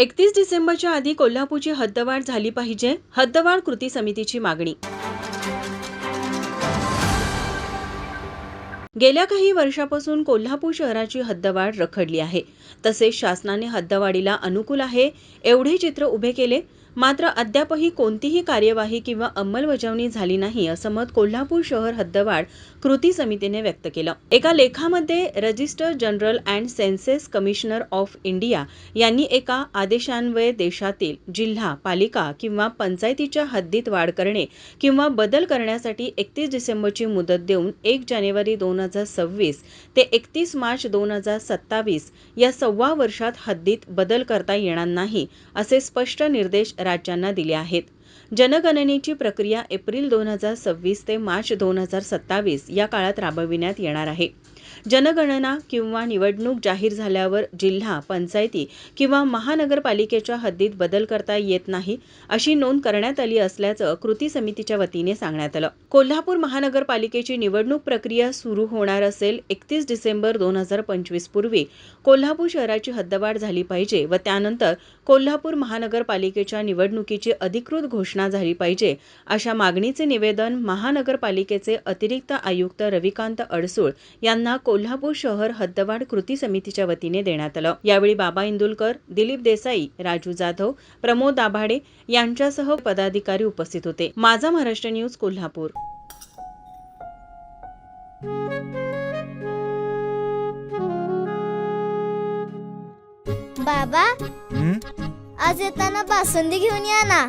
एकतीस डिसेंबरच्या आधी कोल्हापूरची हद्दवाढ झाली पाहिजे हद्दवाढ कृती समितीची मागणी. गेल्या काही वर्षापासून कोल्हापूर शहराची हद्दवाढ रखडली आहे. तसेच शासनाने हद्दवाढीला अनुकूल आहे एवढे चित्र उभे केले मात्र अद्यापही कोणतीही कार्यवाही किंवा अंमलबजावणी झाली नाही असं मत कोल्हापूर शहर हद्दवाढ कृती समितीने व्यक्त केलं. एका लेखामध्ये registrar general and census commissioner of India यांनी एका आदेशान्वये देशातील जिल्हा पालिका किंवा पंचायतीच्या हद्दीत वाढ करणे किंवा बदल करण्यासाठी एकतीस डिसेंबरची मुदत देऊन एक जानेवारी दोन हजार सव्वीस ते एकतीस मार्च दोन हजार सत्तावीस या सव्वा वर्षात हद्दीत बदल करता येणार नाही असे स्पष्ट निर्देश राज्यांना दिले आहेत. जनगणनेची प्रक्रिया एप्रिल दोन हजार सव्वीस ते मार्च दोन हजार सत्तावीस या काळात राबविण्यात येणार आहे. जनगणना किंवा निवडणूक जाहीर झाल्यावर जिल्हा पंचायती किंवा महानगरपालिकेच्या हद्दीत बदल करता येत नाही अशी नोंद करण्यात आली असल्याचं कृती समितीच्या वतीने सांगण्यात आलं. कोल्हापूर महानगरपालिकेची निवडणूक प्रक्रिया सुरू होणार असेल एकतीस डिसेंबर दोन हजार पंचवीस पूर्वी. कोल्हापूर शहराची हद्दवाढ झाली पाहिजे व त्यानंतर कोल्हापूर महानगरपालिकेच्या निवडणुकीची अधिकृत घोषणा झाली पाहिजे. अशा मागणीचे निवेदन महानगरपालिकेचे अतिरिक्त आयुक्त रविकांत अडसूळ यांना कोल्हापूर शहर हद्दवाढ कृती समितीच्या वतीने देण्यात आलं. यावेळी बाबा इंदुलकर दिलीप देसाई राजू जाधव प्रमोद दाभाडे यांच्यासह पदाधिकारी उपस्थित होते. माझा महाराष्ट्र न्यूज कोल्हापूर. बाबा हं? आज येताना बासुंदी घेऊन या ना.